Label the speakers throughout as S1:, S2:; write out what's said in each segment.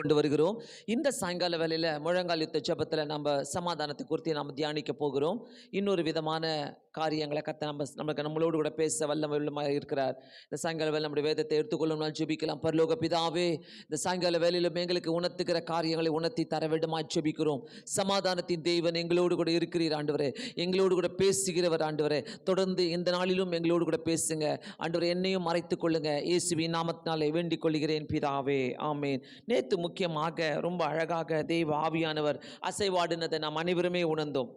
S1: கொண்டு வருகிறோம். இந்த சாயங்கால வேலையில் முழங்கால் யுத்த ஜபத்தில் நம்ம சமாதானத்தை குறித்து நாம் தியானிக்க போகிறோம். இன்னொரு விதமான காரியங்களை கத்த நம்ம நமக்கு நம்மளோடு கூட பேச வல்லமாக இருக்கிறார். இந்த சாயங்கால வேலை நம்முடைய வேதத்தை எடுத்துக்கொள்ளும்னால் ஜெபிக்கலாம். பரலோக பிதாவே இந்த சாயங்கால வேலையிலும் எங்களுக்கு உணர்த்துக்கிற காரியங்களை உணர்த்தி தர வேண்டுமா ஜெபிக்கிறோம். சமாதானத்தின் தெய்வன் எங்களோடு கூட இருக்கிறீர் ஆண்டவரே. எங்களோடு கூட பேசுகிறவர் ஆண்டவரே. தொடர்ந்து இந்த நாளிலும் எங்களோடு கூட பேசுங்க. ஆண்டவரே என்னையும் மறைத்துக் கொள்ளுங்க. இயேசுவின் நாமத்தினாலே வேண்டிக் கொள்கிறேன் பிதாவே. ஆமேன். நேத்து முக்கியமாக ரொம்ப அழகாக தெய்வ ஆவியானவர் அசைவாடினதை நாம் அனைவருமே உணர்ந்தோம்.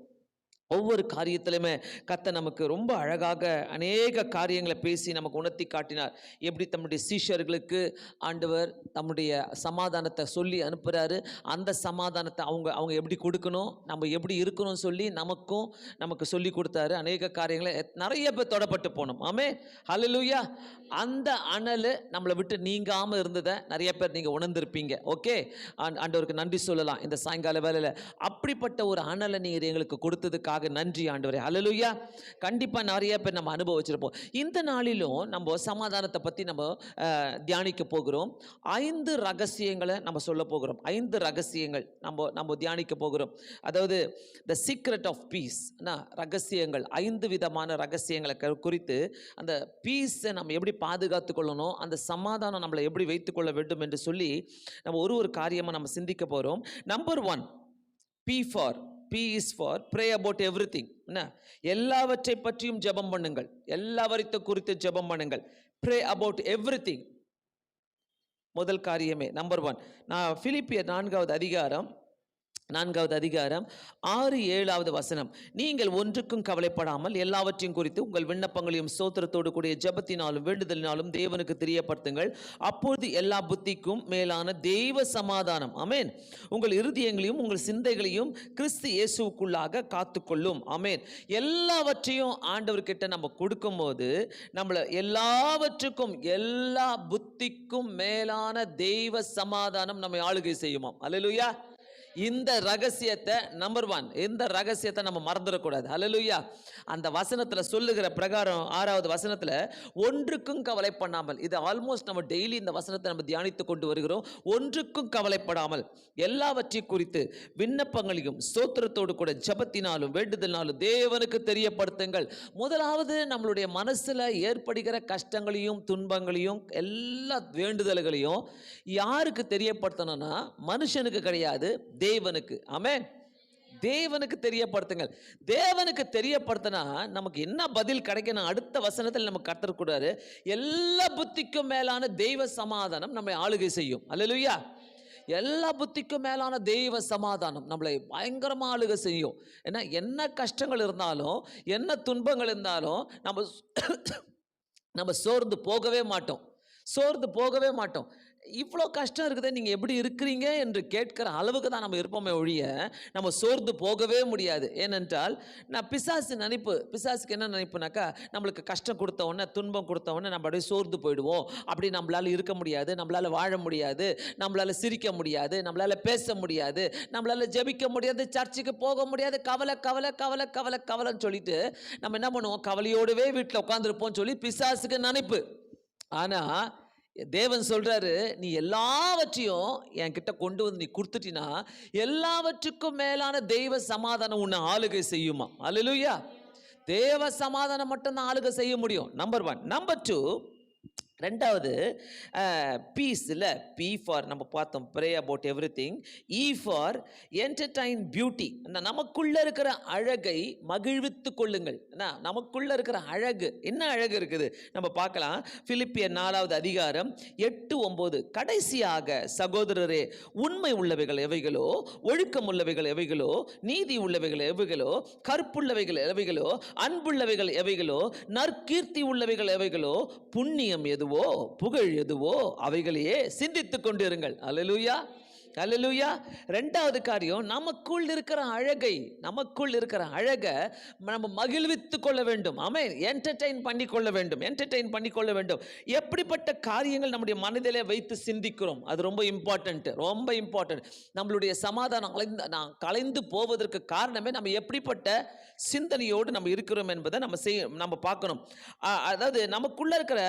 S1: ஒவ்வொரு காரியத்திலுமே கத்த நமக்கு ரொம்ப அழகாக அநேக காரியங்களை பேசி நமக்கு உணர்த்தி காட்டினார். எப்படி தம்முடைய சீஷர்களுக்கு ஆண்டவர் தம்முடைய சமாதானத்தை சொல்லி அனுப்புகிறாரு அந்த சமாதானத்தை அவங்க அவங்க எப்படி கொடுக்கணும்? நம்ம எப்படி இருக்கணும்னு சொல்லி நமக்கும் நமக்கு சொல்லி கொடுத்தாரு. அநேக காரியங்களை நிறைய பேர் தொடப்பட்டு போனோம். ஆமே ஹலலூயா அந்த அனல் நம்மளை விட்டு நீங்காமல் இருந்ததை நிறைய பேர் நீங்கள் உணர்ந்திருப்பீங்க. ஓகே? ஆண்டவருக்கு நன்றி சொல்லலாம். இந்த சாயங்கால வேலையில் அப்படிப்பட்ட ஒரு அனலை நீங்கள் எங்களுக்கு கொடுத்ததுக்காக நன்றி ஆண்டவரே. அலலுயா கண்டிப்பாக நிறைய பேர் நம்ம அனுபவிச்சிருப்போம். இந்த நாளிலும் நம்ம சமாதானத்தை பற்றி நம்ம தியானிக்க போகிறோம். ஐந்து ரகசியங்களை நம்ம சொல்ல போகிறோம். ஐந்து ரகசியங்கள் நம்ம நம்ம தியானிக்க போகிறோம். அதாவது த சீக்ரெட் ஆஃப் பீஸ் ரகசியங்கள். ஐந்து விதமான ரகசியங்களை க- குறித்து அந்த பீஸை நம்ம எப்படி பாதுகாத்து கொள்ளணும் அந்த சமாதானம் நம்மளை எப்படி வைத்துக்கொள்ள வேண்டும் என்று சொல்லி நம்ம ஒரு ஒரு காரியமாக நம்ம சிந்திக்க போகிறோம் number one P for P is for pray about everything என்ன? எல்லாவற்றை பற்றியும் ஜெபம் பண்ணுங்கள். எல்லாவற்றை குறித்து ஜெபம் பண்ணுங்கள். ப்ரே அபவுட் எவ்ரி திங் முதல் காரியமே நம்பர் ஒன் நான் பிலிப்பியர் நான்காவது அதிகாரம் நான்காவது அதிகாரம் ஆறு ஏழாவது வசனம். நீங்கள் ஒன்றுக்கும் கவலைப்படாமல் எல்லாவற்றையும் குறித்து உங்கள் விண்ணப்பங்களையும் சோத்திரத்தோடு கூடிய ஜெபத்தினாலும் வேண்டுதலினாலும் தேவனுக்கு தெரியப்படுத்துங்கள். அப்பொழுது எல்லா புத்திக்கும் மேலான தெய்வ சமாதானம். அமேன் உங்கள் இருதயங்களையும் உங்கள் சிந்தைகளையும் கிறிஸ்து இயேசுவுக்குள்ளாக காத்துக்கொள்ளும். அமேன் எல்லாவற்றையும் ஆண்டவர்கிட்ட நம்ம கொடுக்கும்போது நம்மளை எல்லாவற்றுக்கும் எல்லா புத்திக்கும் மேலான தெய்வ சமாதானம் நம்மை ஆளுகை செய்யுமாம். அல்லேலூயா. இந்த ரகசியத்தை நம்பர் ஒன் இந்த ரகசியத்தை நம்ம மறந்துடக்கூடாது. அலலுயா அந்த வசனத்தில் சொல்லுகிற பிரகாரம் ஆறாவது வசனத்தில் ஒன்றுக்கும் கவலை பண்ணாமல் இது ஆல்மோஸ்ட் நம்ம டெய்லி இந்த வசனத்தை நம்ம தியானித்து கொண்டு வருகிறோம். ஒன்றுக்கும் கவலைப்படாமல் எல்லாவற்றையும் குறித்து விண்ணப்பங்களையும் சோத்திரத்தோடு கூட ஜெபத்தினாலும் வேண்டுதலினாலும் தேவனுக்கு தெரியப்படுத்துங்கள். முதலாவது நம்மளுடைய மனசில் ஏற்படுகிற கஷ்டங்களையும் துன்பங்களையும் எல்லா வேண்டுதல்களையும் யாருக்கு தெரியப்படுத்தணும்னா மனுஷனுக்கு கிடையாது தேவனுக்கு. ஆமேன் தேவனுக்கு தெரியப்படுத்துங்கள். தேவனுக்கு தெரியப்படுத்தினா நமக்கு என்ன பதில் கிடைக்கணும்? அடுத்த வசனத்தில் நமக்கு கற்றுக்கூடாது எல்லா புத்திக்கும் மேலான தெய்வ சமாதானம் நம்மை ஆளுகை செய்யும். அல்லேலூயா எல்லா புத்திக்கும் மேலான தெய்வ சமாதானம் நம்மளை பயங்கரமாக ஆளுகை செய்யும். ஏன்னா என்ன கஷ்டங்கள் இருந்தாலும் என்ன துன்பங்கள் இருந்தாலும் நம்ம நம்ம சோர்ந்து போகவே மாட்டோம். சோர்ந்து போகவே மாட்டோம். இவ்வளோ கஷ்டம் இருக்குதே நீங்கள் எப்படி இருக்கிறீங்க என்று கேட்கிற அளவுக்கு தான் நம்ம இருப்போமே ஒழிய நம்ம சோர்ந்து போகவே முடியாது. ஏனென்றால் நான் பிசாசு நினைப்பு பிசாசுக்கு என்ன நினைப்புனாக்கா நம்மளுக்கு கஷ்டம் கொடுத்த உடனே துன்பம் கொடுத்த உடனே நம்ம அப்படியே சோர்ந்து போயிடுவோம். அப்படி நம்மளால் இருக்க முடியாது நம்மளால் வாழ முடியாது நம்மளால் சிரிக்க முடியாது நம்மளால் பேச முடியாது நம்மளால் ஜெபிக்க முடியாது சர்ச்சுக்கு போக முடியாது கவலை கவலை கவலை கவலை கவலைன்னு சொல்லிட்டு நம்ம என்ன பண்ணுவோம்? கவலையோடவே வீட்டில் உட்காந்துருப்போம்னு சொல்லி பிசாசுக்கு நினைப்பு. ஆனால் தேவன் சொல்கிறாரு நீ எல்லாவற்றையும் என்கிட்ட கொண்டு வந்து நீ கொடுத்துட்டினா எல்லாவற்றுக்கும் மேலான தெய்வ சமாதானம் உன்னை ஆளுகை செய்யுமா? அல்லேலூயா தேவ சமாதானம் மட்டும்தான் ஆளுகை செய்ய முடியும் நம்பர் ஒன் நம்பர் டூ ரெண்டாவது பீஸ் இல்லை பி ஃபார் நம்ம பார்த்தோம் pray about everything E for entertain beauty நமக்குள்ள இருக்கிற அழகை மகிழ்வித்து கொள்ளுங்கள். என்ன நமக்குள்ள இருக்கிற அழகு என்ன அழகு இருக்குது? நம்ம பார்க்கலாம். பிலிப்பிய நாலாவது அதிகாரம் எட்டு ஒம்பது. கடைசியாக சகோதரரே உண்மை உள்ளவைகள் எவைகளோ ஒழுக்கம் உள்ளவைகள் எவைகளோ நீதி உள்ளவைகள் எவைகளோ கற்புள்ளவைகள் எவைகளோ அன்புள்ளவைகள் எவைகளோ நற்கீர்த்தி உள்ளவைகள் எவைகளோ புண்ணியம் எதுவோ புகழ் எதுவோ அவைகளையே சிந்தித்து கொண்டிருங்கள். அலலுயா அல்லேலூயா ரெண்டாவது காரியம் நமக்குள் இருக்கிற அழகை நமக்குள் இருக்கிற அழகை நம்ம மகிழ்வித்து கொள்ள வேண்டும். ஆமே என்டர்டெயின் பண்ணி கொள்ள வேண்டும். என்டர்டெயின் பண்ணி கொள்ள வேண்டும். எப்படிப்பட்ட காரியங்கள் நம்முடைய மனதிலே வைத்து சிந்திக்கிறோம்? அது ரொம்ப இம்பார்ட்டன்ட் ரொம்ப இம்பார்ட்டன்ட் நம்மளுடைய சமாதானம் கலைந்து நான் கலைந்து போவதற்கு காரணமே நம்ம எப்படிப்பட்ட சிந்தனையோடு நம்ம இருக்கிறோம் என்பதை நம்ம செய் நம்ம பார்க்கணும். அதாவது நமக்குள்ளே இருக்கிற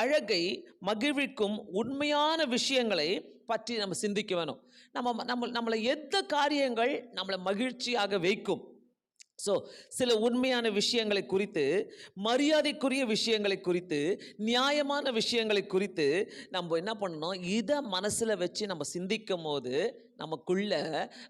S1: அழகை மகிழ்விக்கும் உண்மையான விஷயங்களை பற்றி நம்ம சிந்திக்க வேணும். நம்ம நம்ம நம்மளை எந்த காரியங்கள் நம்மளை மகிழ்ச்சியாக வைக்கும்? ஸோ சில உண்மையான விஷயங்களை குறித்து மரியாதைக்குரிய விஷயங்களை குறித்து நியாயமான விஷயங்களை குறித்து நம்ம என்ன பண்ணணும்? இதை மனசில் வச்சு நம்ம சிந்திக்கும் போது நமக்குள்ள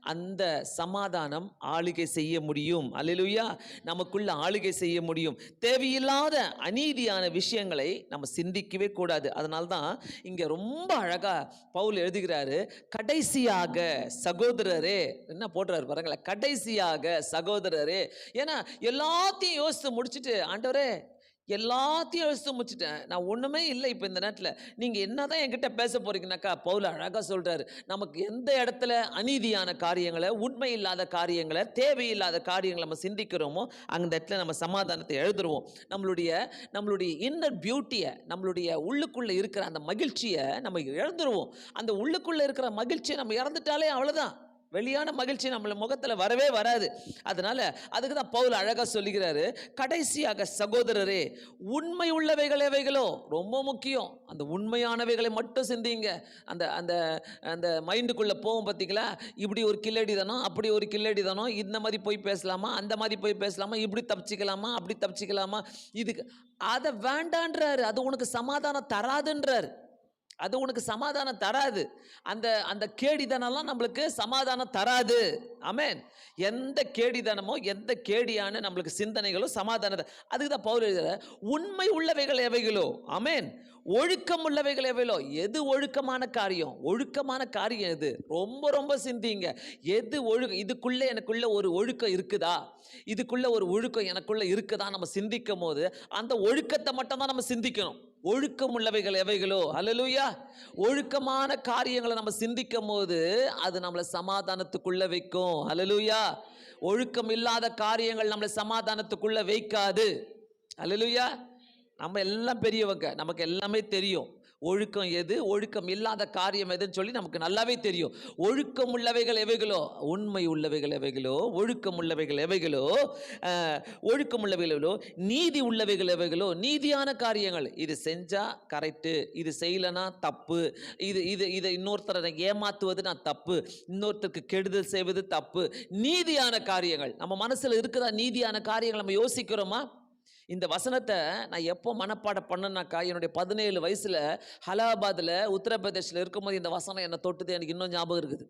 S1: அந்த சமாதானம் ஆளுகை செய்ய முடியும். அல்லேலூயா. நமக்குள்ள ஆளுகை செய்ய முடியும். தேவையில்லாத அநீதியான விஷயங்களை நம்ம சிந்திக்கவே கூடாது. அதனால்தான் இங்கே ரொம்ப அழகாக பவுல் எழுதுகிறாரு கடைசியாக சகோதரரே என்ன போடுறாரு பாருங்களேன் கடைசியாக சகோதரரே. ஏன்னா எல்லாத்தையும் யோசித்து முடிச்சுட்டு ஆண்டவரே எல்லாத்தையும் யோசித்து முடிச்சிட்டேன் நான் ஒன்றுமே இல்லை இப்போ இந்த நேரத்தில். நீங்கள் என்ன தான் என்கிட்ட பேச போகிறீங்கனாக்கா பவுல் அழகாக சொல்கிறாரு நமக்கு எந்த இடத்துல அநீதியான காரியங்களை உண்மை இல்லாத காரியங்களை தேவையில்லாத காரியங்களை நம்ம சிந்திக்கிறோமோ அந்த இடத்துல நம்ம சமாதானத்தை எழுதுருவோம். நம்மளுடைய நம்மளுடைய இன்னர் பியூட்டியை நம்மளுடைய உள்ளுக்குள்ளே இருக்கிற அந்த மகிழ்ச்சியை நம்ம இழந்துருவோம் அந்த உள்ளுக்குள்ளே இருக்கிற மகிழ்ச்சியை நம்ம இறந்துட்டாலே அவ்வளோதான் வெளியான மகிழ்ச்சி நம்மள முகத்தில் வரவே வராது. அதனால அதுக்கு தான் பவுல் அழகாக சொல்லுகிறாரு கடைசியாக சகோதரரே உண்மை உள்ளவைகள் எவைகளோ? ரொம்ப முக்கியம். அந்த உண்மையானவைகளை மட்டும் சிந்திங்க. அந்த அந்த அந்த மைண்டுக்குள்ளே போவோம் பார்த்தீங்களா இப்படி ஒரு கில்லடி தானோ அப்படி ஒரு கில்லடி தானோ இந்த மாதிரி போய் பேசலாமா? அந்த மாதிரி போய் பேசலாமா? இப்படி தப்பிச்சிக்கலாமா? அப்படி தப்பிச்சிக்கலாமா? இதுக்கு அதை வேண்டான்றாரு. அது உனக்கு சமாதானம் தராதுன்றாரு. அது உனக்கு சமாதானம் தராது. அந்த அந்த கேடிதனம்லாம் நம்மளுக்கு சமாதானம் தராது. ஆமேன். எந்த கேடிதனமோ எந்த கேடியான நம்மளுக்கு சிந்தனைகளோ சமாதானத்தை அதுக்கு தான் பவுல் எழுதுற உண்மை உள்ளவைகள் எவைகளோ? ஆமேன். ஒழுக்கம் உள்ளவைகள் எவைகளோ? எது ஒழுக்கமான காரியம்? ஒழுக்கமான காரியம் எது? ரொம்ப ரொம்ப சிந்திங்க. எது ஒழு இதுக்குள்ளே எனக்குள்ள ஒரு ஒழுக்கம் இருக்குதா? இதுக்குள்ளே ஒரு ஒழுக்கம் எனக்குள்ளே இருக்குதா? நம்ம சிந்திக்கும் போது அந்த ஒழுக்கத்தை மட்டும்தான் நம்ம சிந்திக்கணும். ஒழுக்கம் உள்ளவைகள் எவைகளோ? அல்லேலூயா ஒழுக்கமான காரியங்களை நம்ம சிந்திக்கும் போது அது நம்மளை சமாதானத்துக்குள்ள வைக்கும். அல்லேலூயா ஒழுக்கம் இல்லாத காரியங்கள் நம்மளை சமாதானத்துக்குள்ள வைக்காது. அல்லேலூயா நம்ம எல்லாம் பெரியவங்க. நமக்கு எல்லாமே தெரியும். ஒழுக்கம் எது? ஒழுக்கம் இல்லாத காரியம் எதுன்னு சொல்லி நமக்கு நல்லாவே தெரியும். ஒழுக்கம் உள்ளவைகள் எவைகளோ? உண்மை உள்ளவைகள் எவைகளோ? ஒழுக்கம் உள்ளவைகள் எவைகளோ? ஒழுக்கம் உள்ளவைகள் எவைகளோ? நீதி உள்ளவைகள் எவைகளோ? நீதியான காரியங்கள். இது செஞ்சால் கரெக்டு இது செய்யலைனா தப்பு. இது இது இதை இன்னொருத்தரை ஏமாத்துவது நான் தப்பு. இன்னொருத்தருக்கு கெடுதல் செய்வது தப்பு. நீதியான காரியங்கள். நம்ம மனசில் இருக்குதா நீதியான காரியங்கள் நம்ம யோசிக்கிறோமா? இந்த வசனத்தை நான் எப்போ மனப்பாடம் பண்ணனாக்கா என்னுடைய பதினேழு வயசில் ஹலாபாத்தில் உத்தரப்பிரதேசில் இருக்கும்போது இந்த வசனம் என்னை தொட்டுது எனக்கு இன்னும் ஞாபகம் இருக்குது.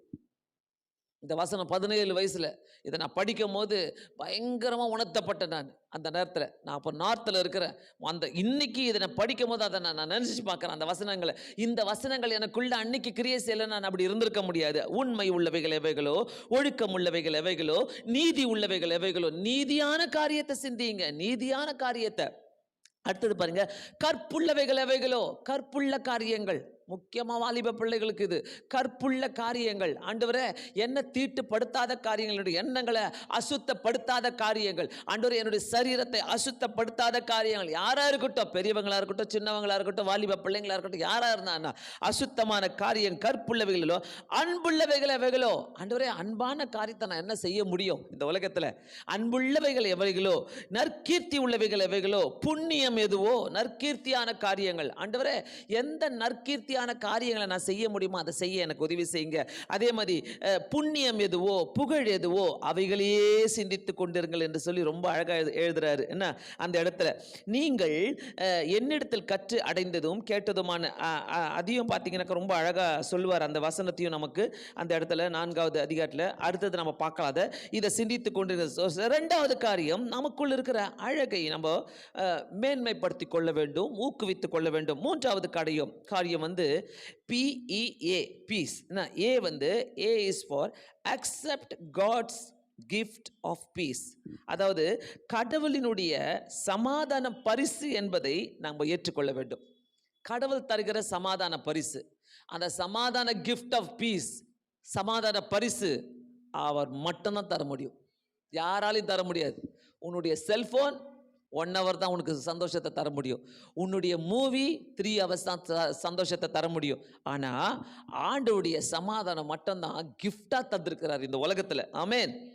S1: இந்த வசனம் பதினேழு வயசில் இதை நான் படிக்கும் போது பயங்கரமாக உணர்த்தப்பட்டேன் நான். அந்த நேரத்தில் நான் அப்போ நார்த்தில் இருக்கிறேன். அந்த இன்னைக்கு இதை நான் படிக்கும் போது அதை நான் நான் நினச்சி பார்க்குறேன். அந்த வசனங்களை இந்த வசனங்கள் எனக்குள்ள அன்னைக்கு கிரியை செய்யலை நான் அப்படி இருந்திருக்க முடியாது. உண்மை உள்ளவைகள் எவைகளோ ஒழுக்கம் உள்ளவைகள் எவைகளோ நீதி உள்ளவைகள் எவைகளோ நீதியான காரியத்தை சிந்திங்க நீதியான காரியத்தை. அடுத்தது பாருங்க கற்புள்ளவைகள் எவைகளோ கற்புள்ள காரியங்கள். முக்கியமாக வாலிப பிள்ளைகளுக்கு இது. கற்புள்ள காரியங்கள். ஆண்டவரே என்ன தீட்டுப்படுத்தாத காரியங்களுடைய எண்ணங்களை அசுத்தப்படுத்தாத காரியங்கள். ஆண்டவர் என்னுடைய சரீரத்தை அசுத்தப்படுத்தாத காரியங்கள். யாரா இருக்கட்டும் பெரியவங்களா இருக்கட்டும் சின்னவங்களா இருக்கட்டும் வாலிப பிள்ளைங்களா இருக்கட்டும் யாராக இருந்தான்னா அசுத்தமான காரியம் கற்புள்ளவைகளோ அன்புள்ளவைகள் எவைகளோ. ஆண்டவரே அன்பான காரியத்தை நான் என்ன செய்ய முடியும்? இந்த உலகத்தில் அன்புள்ளவைகள் எவைகளோ நற்கீர்த்தி உள்ளவைகள் எவைகளோ புண்ணியம் எதுவோ நற்கீர்த்தியான காரியங்கள். ஆண்டவரே எந்த நற்கீர்த்தியான காரியங்களை நான் செய்ய முடியுமோ அதை செய்ய எனக்கு உதவி செய்யுங்க. அதே மாதிரி புண்ணியம் எதுவோ புகழ் எதுவோ அவைகளையே சிந்தித்து கொண்டிருங்கள் என்று சொல்லி ரொம்ப அழகாக எழுதுறாரு. என்ன? அந்த இடத்துல நீங்கள் என்னிடத்தில் கற்று அடைந்ததும் கேட்டதுமான அதையும் பார்த்தீங்கன்னாக்கா ரொம்ப அழகாக சொல்லுவார் அந்த வசனத்தையும் நமக்கு. அந்த இடத்துல நான்காவது அதிகாரத்தில் அடுத்தது நம்ம பார்க்கலாம். அதை இதை சிந்தித்து கொண்டிருக்க ரெண்டாவது காரியம் நமக்குள் இருக்கிற அழகை நம்ம மேன்மைப்படுத்தி கொள்ள வேண்டும் ஊக்குவித்து கொள்ள வேண்டும். மூன்றாவது காரியம் காரியம் வந்து பிஇஏ பீஸ் ஏ வந்து A is for accept God's gift of peace அதாவது கடவுளினுடைய சமாதான பரிசு என்பதை நாம் ஏற்றுக்கொள்ள வேண்டும். கடவுள் தருகிற சமாதான பரிசு. அந்த சமாதான கிஃப்ட் ஆஃப் பீஸ் சமாதான பரிசு அவர் மட்டும்தான் தர முடியும். யாராலையும் தர முடியாது. உன்னுடைய செல்ஃபோன் ஒன் ஹவர் தான் உனக்கு சந்தோஷத்தை தர முடியும். உன்னுடைய மூவி த்ரீ ஹவர்ஸ் தான் ச- சந்தோஷத்தை தர முடியும். ஆனால் ஆண்டவுடைய சமாதானம் மட்டும்தான் கிஃப்டாக தந்திருக்கிறார் இந்த உலகத்தில். ஆமேன்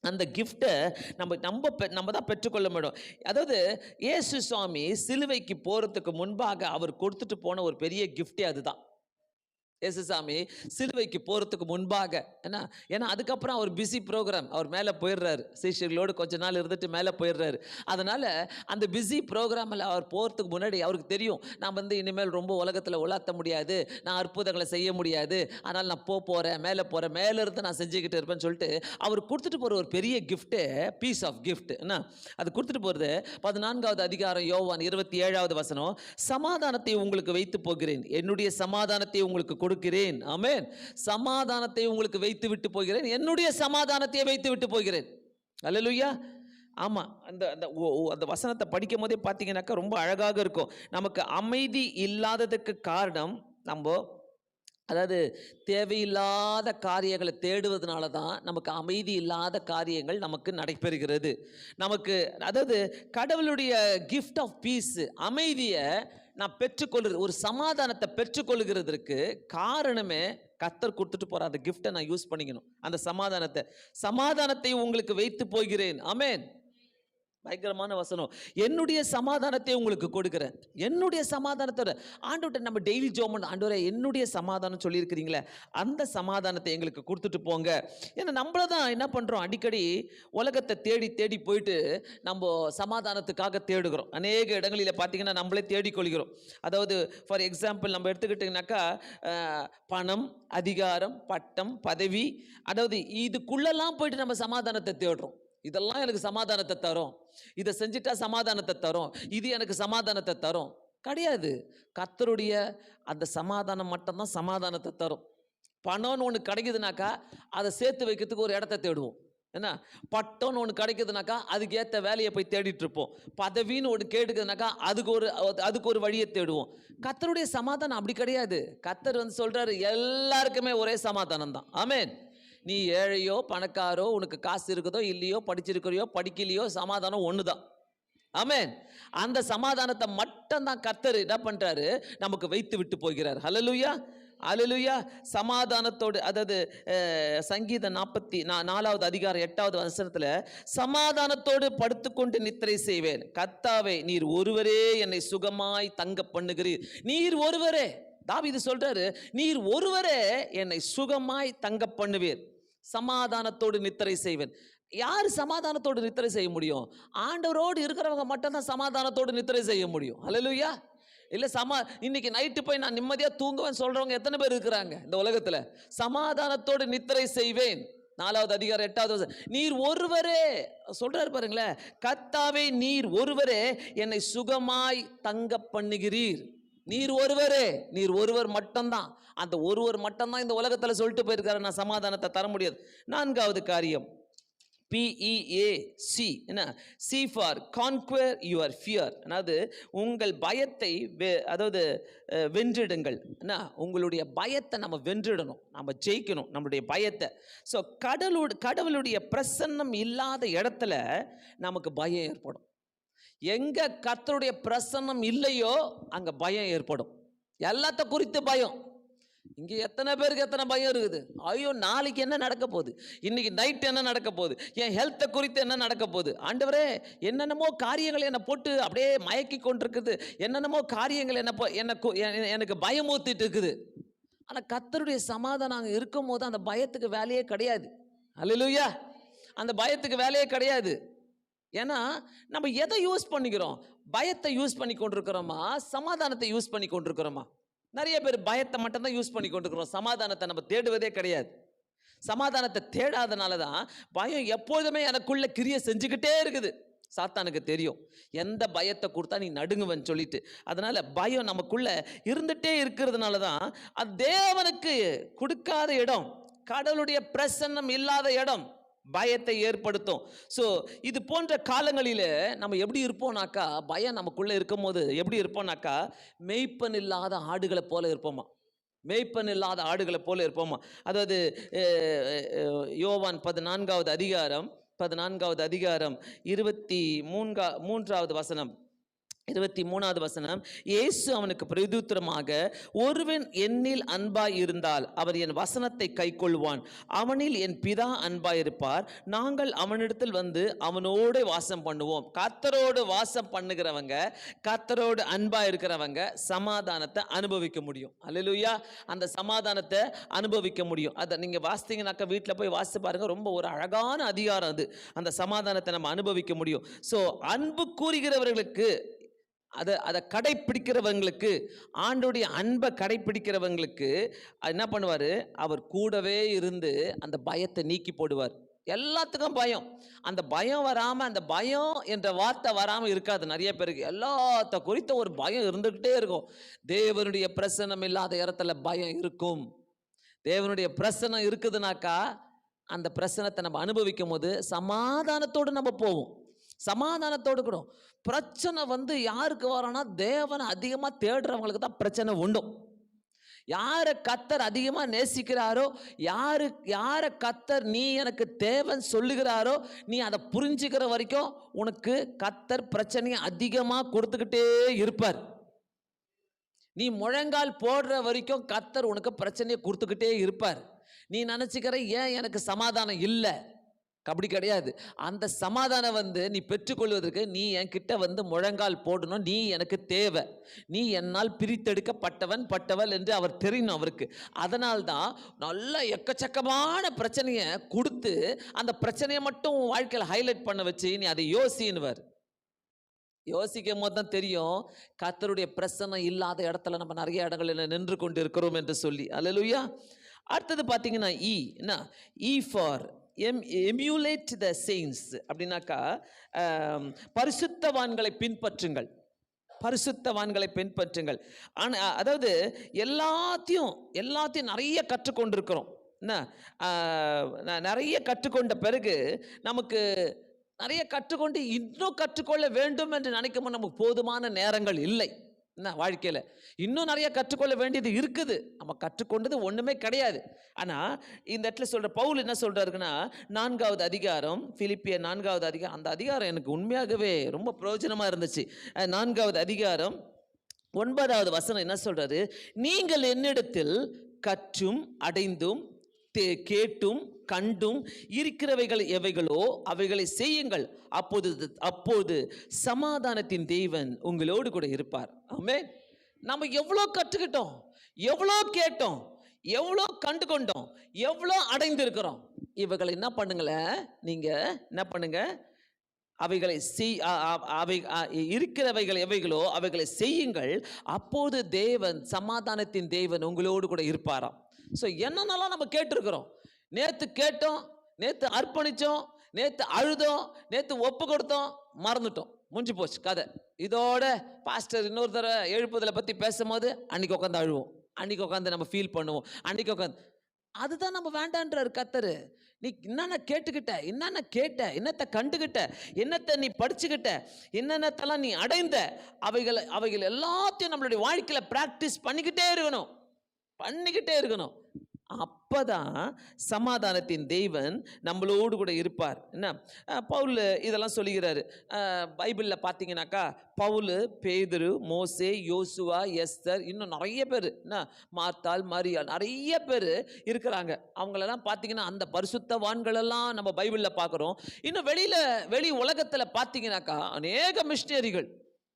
S1: அந்த கிஃப்ட்டை நம்ம நம்ம நம்ம தான் பெற்றுக்கொள்ள முடியும். அதாவது ஏசு சுவாமி சிலுவைக்கு போகிறதுக்கு முன்பாக அவர் கொடுத்துட்டு போன ஒரு பெரிய கிஃப்டே அதுதான். எசுசாமி சிலுவைக்கு போகிறதுக்கு முன்பாக ஏன்னா ஏன்னா அதுக்கப்புறம் அவர் பிஸி ப்ரோக்ராம் அவர் மேலே போயிடுறாரு. சீஷர்களோடு கொஞ்ச நாள் இருந்துட்டு மேலே போயிடுறாரு. அதனால் அந்த பிஸி ப்ரோக்ராமில் அவர் போகிறதுக்கு முன்னாடி அவருக்கு தெரியும் நான் வந்து இனிமேல் ரொம்ப உலகத்தில் உலாத்த முடியாது நான் அற்புதங்களை செய்ய முடியாது அதனால் நான் போக போகிறேன் மேலே போகிறேன் மேலே இருந்து நான் செஞ்சுக்கிட்டு இருப்பேன்னு சொல்லிட்டு அவர் கொடுத்துட்டு போகிற ஒரு பெரிய கிஃப்ட்டு பீஸ் ஆஃப் கிஃப்ட் என்ன? அது கொடுத்துட்டு போகிறது பதினான்காவது அதிகாரம் யோவான் இருபத்தி ஏழாவது வசனம் சமாதானத்தை உங்களுக்கு வைத்து போகிறேன். என்னுடைய சமாதானத்தை உங்களுக்கு கொடுக்கிறேன். ஆமென். சமாதானத்தை உங்களுக்கு வைத்து விட்டு போகிறேன். என்னுடைய சமாதானத்தை வைத்து விட்டு போகிறேன். அல்லேலூயா. ஆமாம் அந்த அந்த அந்த வசனத்தை படிக்கும் போதே பார்த்தீங்கன்னாக்கா ரொம்ப அழகாக இருக்கும். நமக்கு அமைதி இல்லாததுக்கு காரணம் நம்ம அதாவது தேவையில்லாத காரியங்களை தேடுவதனால தான் நமக்கு அமைதி இல்லாத காரியங்கள் நமக்கு நடைபெறுகிறது. நமக்கு அதாவது கடவுளுடைய கிஃப்ட் ஆஃப் பீஸ் அமைதியை நான் பெற்றுக்கொள்கிறது ஒரு சமாதானத்தை பெற்றுக்கொள்கிறதற்கு காரணமே கத்தர் கொடுத்துட்டு போகிற அந்த கிஃப்ட்டை நான் யூஸ் பண்ணிக்கணும். அந்த சமாதானத்தை. சமாதானத்தை உங்களுக்கு வைத்து போகிறேன். அமேன் பயங்கரமான வசனம். என்னுடைய சமாதானத்தை உங்களுக்கு கொடுக்குறேன். என்னுடைய சமாதானத்தோட ஆண்டவர்கிட்ட நம்ம டெய்லி ஜோமன் ஆண்டோரை என்னுடைய சமாதானம் சொல்லியிருக்கிறீங்களே அந்த சமாதானத்தை எங்களுக்கு கொடுத்துட்டு போங்க. ஏன்னா நம்மள தான் என்ன பண்ணுறோம் அடிக்கடி உலகத்தை தேடி தேடி போயிட்டு நம்ம சமாதானத்துக்காக தேடுகிறோம். அநேக இடங்களில் பார்த்தீங்கன்னா நம்மளே தேடிக்கொள்கிறோம். அதாவது ஃபார் எக்ஸாம்பிள் நம்ம எடுத்துக்கிட்டிங்கனாக்கா பணம் அதிகாரம் பட்டம் பதவி அதாவது இதுக்குள்ளெல்லாம் போயிட்டு நம்ம சமாதானத்தை தேடுறோம். இதெல்லாம் எனக்கு சமாதானத்தை தரும். இதை செஞ்சுட்டா சமாதானத்தை தரும். இது எனக்கு சமாதானத்தை தரும். கிடையாது. கர்த்தருடைய அந்த சமாதானம் மட்டும்தான் சமாதானத்தை தரும். பணம்னு ஒன்று கிடைக்குதுனாக்கா அதை சேர்த்து வைக்கிறதுக்கு ஒரு இடத்த தேடுவோம். என்ன? பட்டம்னு ஒன்று கிடைக்குதுனாக்கா அதுக்கு ஏற்ற வேலையை போய் தேடிட்டு இருப்போம். பதவின்னு ஒன்று கேட்டுக்குதுனாக்கா அதுக்கு ஒரு அதுக்கு ஒரு வழியை தேடுவோம். கத்தருடைய சமாதானம் அப்படி கிடையாது. கத்தர் வந்து சொல்கிறாரு எல்லாருக்குமே ஒரே சமாதானம் தான் ஆமேன். நீ ஏழையோ பணக்காரோ உனக்கு காசு இருக்குதோ இல்லையோ படிச்சிருக்கிறியோ படிக்கலையோ சமாதானம் ஒன்று தான் ஆமேன் அந்த சமாதானத்தை மட்டும் தான் கர்த்தர் என்ன பண்ணுறாரு நமக்கு வைத்து விட்டு போகிறார். ஹலலுயா அலலுயா சமாதானத்தோடு அதாவது சங்கீத சங்கீதம் நாற்பத்தி நா நாலாவது அதிகாரம் எட்டாவது வசனத்தில் சமாதானத்தோடு படுத்துக்கொண்டு நித்திரை செய்வேன். கத்தாவே நீர் ஒருவரே என்னை சுகமாய் தங்க பண்ணுகிறீர். நீர் ஒருவரே தாவீது சொல்றாரு நீர் ஒருவரே என்னை சுகமாய் தங்க பண்ணுவீர். சமாதானத்தோடு நித்திரை செய்வேன். யார் சமாதானத்தோடு நித்திரை செய்ய முடியும்? ஆண்டவரோடு இருக்கிறவங்க மட்டும்தான் சமாதானத்தோடு நித்திரை செய்ய முடியும். அலலுயா இல்லை சமா இன்னைக்கு நைட்டு போய் நான் நிம்மதியாக தூங்குவேன் சொல்கிறவங்க எத்தனை பேர் இருக்கிறாங்க இந்த உலகத்தில்? சமாதானத்தோடு நித்திரை செய்வேன். நாலாவது அதிகாரம் எட்டாவது நீர் ஒருவரே சொல்கிறார் பாருங்களேன் கத்தாவே நீர் ஒருவரே என்னை சுகமாய் தங்க பண்ணுகிறீர். நீர் ஒருவரே நீர் ஒருவர் மட்டும்தான். அந்த ஒருவர் மட்டும்தான் இந்த உலகத்தில் சொல்லிட்டு போயிருக்காரு. நான் சமாதானத்தை தர முடியாது. நான்காவது காரியம். பிஇஏசி என்ன? C for conquer your fear அதாவது உங்கள் பயத்தை வெ- அதாவது வென்றிடுங்கள். என்ன? உங்களுடைய பயத்தை நம்ம வென்றிடணும். நம்ம ஜெயிக்கணும் நம்மளுடைய பயத்தை. ஸோ கடவுளுடைய கடவுளுடைய பிரசன்னம் இல்லாத இடத்துல நமக்கு பயம் ஏற்படும். எங்கே கத்தருடைய பிரசன்னம் இல்லையோ அங்கே பயம் ஏற்படும். எல்லாத்த குறித்து பயம். இங்கே எத்தனை பேருக்கு எத்தனை பயம் இருக்குது? ஐயோ நாளைக்கு என்ன நடக்க போகுது? இன்னைக்கு நைட் என்ன நடக்க போகுது? என் ஹெல்த்தை குறித்து என்ன நடக்க போகுது? ஆண்டவரே என்னென்னமோ காரியங்கள் என்னை போட்டு அப்படியே மயக்கி கொண்டிருக்குது. என்னென்னமோ காரியங்கள் என்ன போ- எ- எனக்கு பயமூத்திட்டு இருக்குது. ஆனால் கத்தருடைய சமாதானம் அங்கே இருக்கும் போது அந்த பயத்துக்கு வேலையே கிடையாது. அல்லேலூயா அந்த பயத்துக்கு வேலையே கிடையாது. ஏன்னா நம்ம எதை யூஸ் பண்ணிக்கிறோம்? பயத்தை யூஸ் பண்ணி கொண்டிருக்கிறோமா சமாதானத்தை யூஸ் பண்ணி கொண்டிருக்கிறோமா நிறைய பேர் பயத்தை மட்டும்தான் யூஸ் பண்ணி கொண்டிருக்கிறோம் சமாதானத்தை நம்ம தேடுவதே கிடையாது. சமாதானத்தை தேடாதனால தான் பயம் எப்பொழுதுமே எனக்குள்ள கிரியை செஞ்சுக்கிட்டே இருக்குது. சாத்தானுக்கு தெரியும். எந்த பயத்தை கொடுத்தா நீ நடுங்குவன்னு சொல்லிட்டு. அதனால பயம் நமக்குள்ள இருந்துட்டே இருக்கிறதுனால தான் அது தேவனுக்கு கொடுக்காத இடம் கடவுளுடைய பிரசன்னம் இல்லாத இடம் பயத்தை ஏற்படுத்தும். ஸோ இது போன்ற காலங்களில் நம்ம எப்படி இருப்போம்னாக்கா பயம் நமக்குள்ளே இருக்கும்போது எப்படி இருப்போம்னாக்கா மெய்ப்பன் இல்லாத ஆடுகளை போல இருப்போமா? மேய்ப்பன் இல்லாத ஆடுகளை போல இருப்போமா? அதாவது யோவான் பதினான்காவது அதிகாரம் பதினான்காவது அதிகாரம் இருபத்தி மூன்கா மூன்றாவது வசனம். இருபத்தி மூணாவது வசனம் இயேசு அவனுக்கு பிரதித்திரமாக ஒருவன் என்னில் அன்பாய் இருந்தால் அவர் என் வசனத்தை கைக்கொள்வான். அவனில் என் பிதா அன்பாய் இருப்பார். நாங்கள் அவனிடத்தில் வந்து அவனோடு வாசம் பண்ணுவோம். கத்தரோடு வாசம் பண்ணுகிறவங்க கத்தரோடு அன்பாக இருக்கிறவங்க சமாதானத்தை அனுபவிக்க முடியும். அல்லேலூயா அந்த சமாதானத்தை அனுபவிக்க முடியும். அதை நீங்கள் வாசித்தீங்கன்னாக்கா வீட்டில் போய் வாசித்து பாருங்கள் ரொம்ப ஒரு அழகான அதிகாரம் அது. அந்த சமாதானத்தை நம்ம அனுபவிக்க முடியும். ஸோ அன்பு கூறுகிறவர்களுக்கு அதை அதை கடைப்பிடிக்கிறவங்களுக்கு ஆண்டுடைய அன்பை கடைப்பிடிக்கிறவங்களுக்கு என்ன பண்ணுவார்? அவர் கூடவே இருந்து அந்த பயத்தை நீக்கி போடுவார். எல்லாத்துக்கும் பயம். அந்த பயம் வராமல் அந்த பயம் என்ற வார்த்தை வராமல் இருக்காது. நிறைய பேருக்கு எல்லாத்த குறித்த ஒரு பயம் இருந்துக்கிட்டே இருக்கும். தேவனுடைய பிரசனம் இல்லாத இடத்துல பயம் இருக்கும். தேவனுடைய பிரசனம் இருக்குதுனாக்கா அந்த பிரசனத்தை நம்ம அனுபவிக்கும் போது சமாதானத்தோடு நம்ம போவோம். சமாதானத்தோடு கூட. பிரச்சனை வந்து யாருக்கு வரோன்னா தேவனை அதிகமாக தேடுறவங்களுக்கு தான் பிரச்சனை உண்டும் யாரை கத்தர் அதிகமாக நேசிக்கிறாரோ யாரு யாரை கத்தர் நீ எனக்கு தேவன் சொல்லுகிறாரோ நீ அதை புரிஞ்சுக்கிற வரைக்கும் உனக்கு கத்தர் பிரச்சனையை அதிகமாக கொடுத்துக்கிட்டே இருப்பார். நீ முழங்கால் போடுற வரைக்கும் கத்தர் உனக்கு பிரச்சனையை கொடுத்துக்கிட்டே இருப்பார். நீ நினச்சிக்கிற ஏன் எனக்கு சமாதானம் இல்லை? அப்படி கிடையாது. அந்த சமாதானம் வந்து நீ பெற்றுக்கொள்வதற்கு நீ என்கிட்ட வந்து முழங்கால் போடணும். நீ எனக்கு தேவை. நீ என்னால் பிரித்தெடுக்கப்பட்டவன் பட்டவள் என்று அவர் தெரியணும் அவருக்கு. அதனால்தான் நல்ல எக்கச்சக்கமான பிரச்சனையை கொடுத்து அந்த பிரச்சனையை மட்டும் வாழ்க்கையில் ஹைலைட் பண்ண வச்சு நீ அதை யோசின்னுவர். யோசிக்கும் போது தான் தெரியும் கத்தருடைய பிரசனம் இல்லாத இடத்துல நம்ம நிறைய இடங்களில் நின்று கொண்டு இருக்கிறோம் என்று சொல்லி. அல்லேலூயா அடுத்தது பார்த்தீங்கன்னா இ என்ன? E E for M emulate the saints அப்படின்னாக்கா பரிசுத்தவான்களை பின்பற்றுங்கள். பரிசுத்தவான்களை பின்பற்றுங்கள். ஆனால் அதாவது எல்லாத்தையும் எல்லாத்தையும் நிறைய கற்றுக்கொண்டிருக்கிறோம். என்ன? நிறைய கற்றுக்கொண்ட பிறகு நமக்கு நிறைய கற்றுக்கொண்டு இன்னும் கற்றுக்கொள்ள வேண்டும் என்று நினைக்கும் போது நமக்கு போதுமான நேரங்கள் இல்லை. என்ன வாழ்க்கையில்? இன்னும் நிறைய கற்றுக்கொள்ள வேண்டியது இருக்குது. நம்ம கற்றுக்கொண்டது ஒன்றுமே கிடையாது. ஆனால் இந்த இடத்துல சொல்கிற பவுல் என்ன சொல்கிறாருன்னா நான்காவது அதிகாரம் பிலிப்பிய நான்காவது அதிகாரம் அந்த அதிகாரம் எனக்கு உண்மையாகவே ரொம்ப பிரயோஜனமாக இருந்துச்சு. நான்காவது அதிகாரம் ஒன்பதாவது வசனம் என்ன சொல்கிறாரு நீங்கள் என்னிடத்தில் கற்றும் அடைந்தும் கேட்டும் கண்டும் இருக்கிறவைகள் எவைகளோ அவைகளை செய்யுங்கள். அப்போது அப்போது சமாதானத்தின் தெய்வன் உங்களோடு கூட இருப்பார். ஆமே நம்ம எவ்வளோ கற்றுக்கிட்டோம் எவ்வளோ கேட்டோம் எவ்வளோ கண்டு கொண்டோம் எவ்வளோ அடைந்திருக்கிறோம். இவைகளை என்ன பண்ணுங்களேன் நீங்கள் என்ன பண்ணுங்க அவைகளை செய் அவை இருக்கிறவைகள் எவைகளோ அவைகளை செய்யுங்கள். அப்போது தேவன் சமாதானத்தின் தேவன் உங்களோடு கூட இருப்பாராம். ஸோ என்னென்னலாம் நம்ம கேட்டிருக்கிறோம்? நேற்று கேட்டோம் நேற்று அர்ப்பணித்தோம் நேற்று அழுதோம் நேற்று ஒப்பு கொடுத்தோம் மறந்துட்டோம். முடிஞ்சு போச்சு கதை. இதோட பாஸ்டர் இன்னொரு தடவை எழுப்புதலை பற்றி பேசும்போது அன்னைக்கு உட்காந்து அழுவோம். அன்னைக்கு உட்காந்து நம்ம ஃபீல் பண்ணுவோம். அன்னைக்கு உட்காந்து அதுதான் நம்ம வேண்டான்றார் கத்தரு. நீ என்னென்ன கேட்டுக்கிட்ட? என்னென்ன கேட்ட? என்னத்தை கண்டுகிட்ட? என்னத்தை நீ படிச்சுக்கிட்ட? என்னென்னத்தெல்லாம் நீ அடைந்த? அவைகளை அவைகள் எல்லாத்தையும் நம்மளுடைய வாழ்க்கையில் ப்ராக்டிஸ் பண்ணிக்கிட்டே இருக்கணும். பண்ணிக்கிட்டே இருக்கணும். அப்பதான் சமாதானத்தின் தெய்வன் நம்மளோடு கூட இருப்பார். என்ன? பவுல் இதெல்லாம் சொல்லுகிறாரு. பைபிளில் பார்த்தீங்கன்னாக்கா பவுல் பேதுரு மோசே யோசுவா எஸ்தர் இன்னும் நிறைய பேர். என்ன? மார்த்தால் மரியாள் நிறைய பேர் இருக்கிறாங்க. அவங்களெல்லாம் பார்த்தீங்கன்னா அந்த பரிசுத்தவான்களெல்லாம் நம்ம பைபிளில் பார்க்குறோம். இன்னும் வெளியில் வெளி உலகத்தில் பார்த்தீங்கன்னாக்கா அநேக மிஷினரிகள்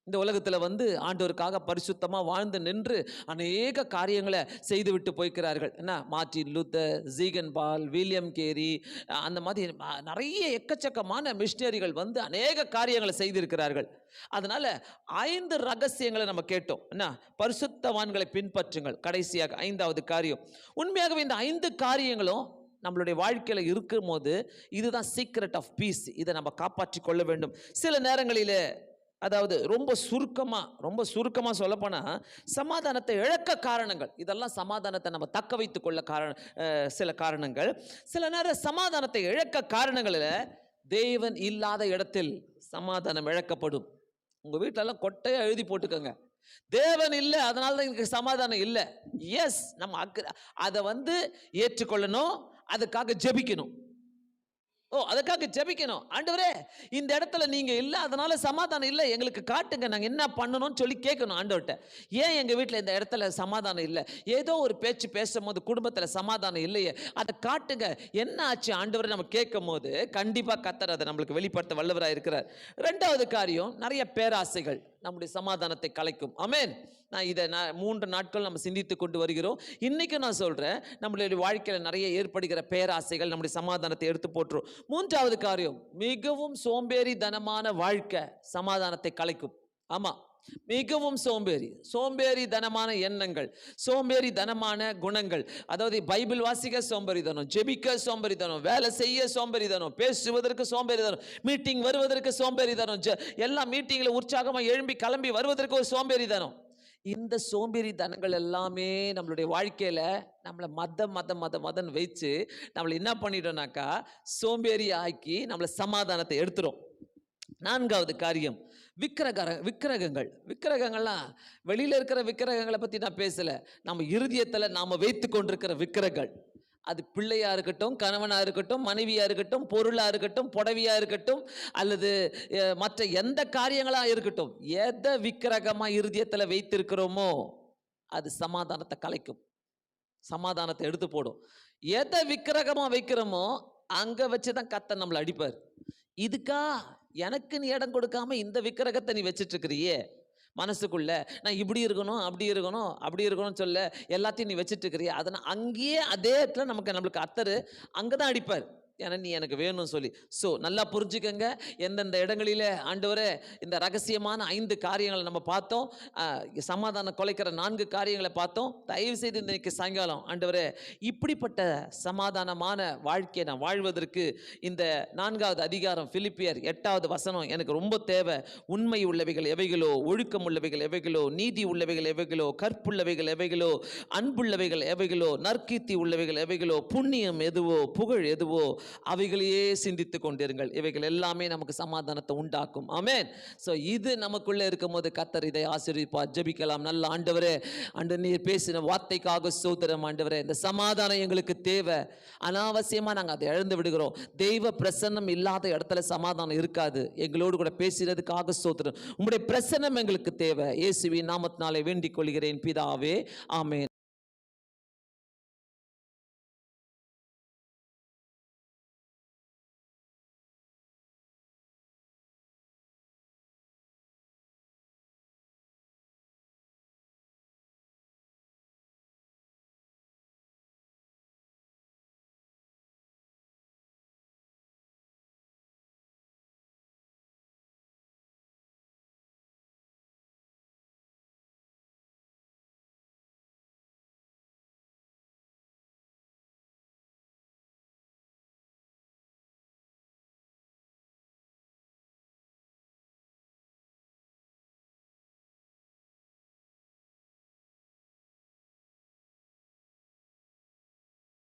S1: இந்த உலகத்தில் வந்து ஆண்டவருக்காக பரிசுத்தமாக வாழ்ந்து நின்று அநேக காரியங்களை செய்துவிட்டு போய்க்கிறார்கள். என்ன? மார்டின் லூத்தர் ஜீகன் பால் வில்லியம் கேரி அந்த மாதிரி நிறைய எக்கச்சக்கமான மிஷினரிகள் வந்து அநேக காரியங்களை செய்திருக்கிறார்கள். அதனால் ஐந்து ரகசியங்களை நம்ம கேட்டோம். என்ன? பரிசுத்தவான்களை பின்பற்றுங்கள். கடைசியாக ஐந்தாவது காரியம். உண்மையாகவே இந்த ஐந்து காரியங்களும் நம்மளுடைய வாழ்க்கையில் இருக்கும் போது இதுதான் சீக்ரெட் ஆஃப் பீஸ் இதை நம்ம காப்பாற்றி கொள்ள வேண்டும். சில நேரங்களில் அதாவது ரொம்ப சுருக்கமாக ரொம்ப சுருக்கமாக சொல்லப்போனால் சமாதானத்தை இழக்க காரணங்கள். இதெல்லாம் சமாதானத்தை நம்ம தக்க வைத்து கொள்ள காரண சில காரணங்கள். சில நேரம் சமாதானத்தை இழக்க காரணங்களில் தேவன் இல்லாத இடத்தில் சமாதானம் இழக்கப்படும். உங்கள் வீட்டிலலாம் கொட்டையாக எழுதி போட்டுக்கோங்க. தேவன் இல்லை அதனால தான் எனக்கு சமாதானம் இல்லை. எஸ் நம்ம அக்கு அதை வந்து ஏற்றுக்கொள்ளணும் அதுக்காக ஜெபிக்கணும். ஓ அதுக்காக ஜெபிக்கணும். ஆண்டவரே இந்த இடத்துல நீங்க இல்ல அதனால சமாதானம் இல்லை. எங்களுக்கு காட்டுங்க நாங்க என்ன பண்ணணும்னு சொல்லி கேட்கணும் ஆண்டவர்கிட்ட. ஏன் எங்க வீட்டில் இந்த இடத்துல சமாதானம் இல்லை? ஏதோ ஒரு பேச்சு பேசும்போது குடும்பத்தில் சமாதானம் இல்லையே. அதை காட்டுங்க. என்ன ஆச்சு ஆண்டவரை நம்ம கேட்கும் போது கண்டிப்பா கத்தர் அதை நம்மளுக்கு வெளிப்படுத்த வல்லவராக இருக்கிறார் ரெண்டாவது காரியம் நிறைய பேராசைகள். நம்முடைய சமாதானத்தை கலைக்கும். அமேன் நான் இதை நான் மூன்று நாட்கள் நம்ம சிந்தித்து கொண்டு வருகிறோம். இன்றைக்கும் நான் சொல்கிறேன் நம்மளுடைய வாழ்க்கையில் நிறைய ஏற்படுகிற பேராசைகள் நம்முடைய சமாதானத்தை எடுத்து போட்டுரும். மூன்றாவது காரியம் மிகவும் சோம்பேறித்தனமான வாழ்க்கை சமாதானத்தை கலைக்கும். ஆமாம் மிகவும் சோம்பேறி சோம்பேறி தனமான எண்ணங்கள் சோம்பேறி தனமான குணங்கள். அதாவது பைபிள் வாசிக்க சோம்பேறிதனம் ஜெபிக்க சோம்பேறிதனம் வேலை செய்ய சோம்பேறிதனம் பேசுவதற்கு சோம்பேறிதனம் மீட்டிங் வருவதற்கு சோம்பேறிதனம் ஜ- எல்லா மீட்டிங்கில் உற்சாகமாக எழும்பி கிளம்பி வருவதற்கு ஒரு சோம்பேறிதனம் இந்த சோம்பேறி தனங்கள் எல்லாமே நம்மளுடைய வாழ்க்கையில நம்மளை மத மத மத மதன் வச்சு நம்மளை என்ன பண்ணிட்டோம்னாக்கா சோம்பேறி ஆக்கி நம்மளை சமாதானத்தை எடுத்துரும். நான்காவது காரியம் விக்கிரகர விக்கிரகங்கள். விக்கிரகங்கள்லாம் வெளியில் இருக்கிற விக்கிரகங்களை பற்றி நான் பேசலை. நம்ம இருதயத்தில் நாம் வைத்து கொண்டிருக்கிற விக்கிரகங்கள். அது பிள்ளையாக இருக்கட்டும் கணவனாக இருக்கட்டும் மனைவியாக இருக்கட்டும் பொருளாக இருக்கட்டும் புடவையாக இருக்கட்டும் அல்லது மற்ற எந்த காரியங்களாக இருக்கட்டும் எதை விக்கிரகமாக இருதயத்தில் வைத்திருக்கிறோமோ அது சமாதானத்தை கலைக்கும். சமாதானத்தை எடுத்து போடும். எதை விக்கிரகமாக வைக்கிறோமோ அங்கே வச்சு தான் கத்தை நம்மளை அடிப்பார். இதுக்கா எனக்கு நீ இடம் கொடுக்காம இந்த விக்கிரகத்தை நீ வச்சிட்டு இருக்கிறியே மனசுக்குள்ள நான் இப்படி இருக்கணும் அப்படி இருக்கணும் அப்படி இருக்கணும்னு சொல்ல எல்லாத்தையும் நீ வச்சிட்டு இருக்கிறியே அதனால் அங்கேயே அதே இடத்துல நமக்கு நம்மளுக்கு அத்தர் அங்கே தான் அடிப்பார். ஏன்னா நீ எனக்கு வேணும்னு சொல்லி. ஸோ நல்லா புரிஞ்சுக்கங்க. எந்தெந்த இடங்களில் ஆண்டவரே இந்த ரகசியமான ஐந்து காரியங்களை நம்ம பார்த்தோம். சமாதானம் குலைக்கிற நான்கு காரியங்களை பார்த்தோம். தயவு செய்து இன்னைக்கு சாயங்காலம் ஆண்டவரே இப்படிப்பட்ட சமாதானமான வாழ்க்கையை நான் வாழ்வதற்கு இந்த நான்காவது அதிகாரம் பிலிப்பியர் எட்டாவது வசனம் எனக்கு ரொம்ப தேவை. உண்மை உள்ளவைகள் எவைகளோ ஒழுக்கம் உள்ளவைகள் எவைகளோ நீதி உள்ளவைகள் எவைகளோ கற்புள்ளவைகள் எவைகளோ அன்புள்ளவைகள் எவைகளோ நற்கீர்த்தி உள்ளவைகள் எவைகளோ புண்ணியம் எதுவோ புகழ் எதுவோ அவைகளையே சிந்தித்து கொண்டிருங்கள். இவைகள் எல்லாமே நமக்கு சமாதானத்தை உண்டாக்கும். ஆமேன். ஸோ இது நமக்குள்ளே இருக்கும் போது கத்தர் இதை ஆசிரியப்பா ஜபிக்கலாம். நல்ல ஆண்டவரே அண்டு நீர் பேசின வார்த்தைக்காக சோதரம் ஆண்டவரே. இந்த சமாதானம் எங்களுக்கு தேவை. அனாவசியமாக நாங்கள் அதை இழந்து விடுகிறோம். தெய்வ பிரசன்னம் இல்லாத இடத்துல சமாதானம் இருக்காது. எங்களோடு கூட பேசுகிறதுக்காக சோத்திரம் உங்களுடைய பிரசன்னம் எங்களுக்கு தேவை. இயேசுவின் நாமத்தினாலே வேண்டிக் கொள்கிறேன். பிதாவே ஆமேன்.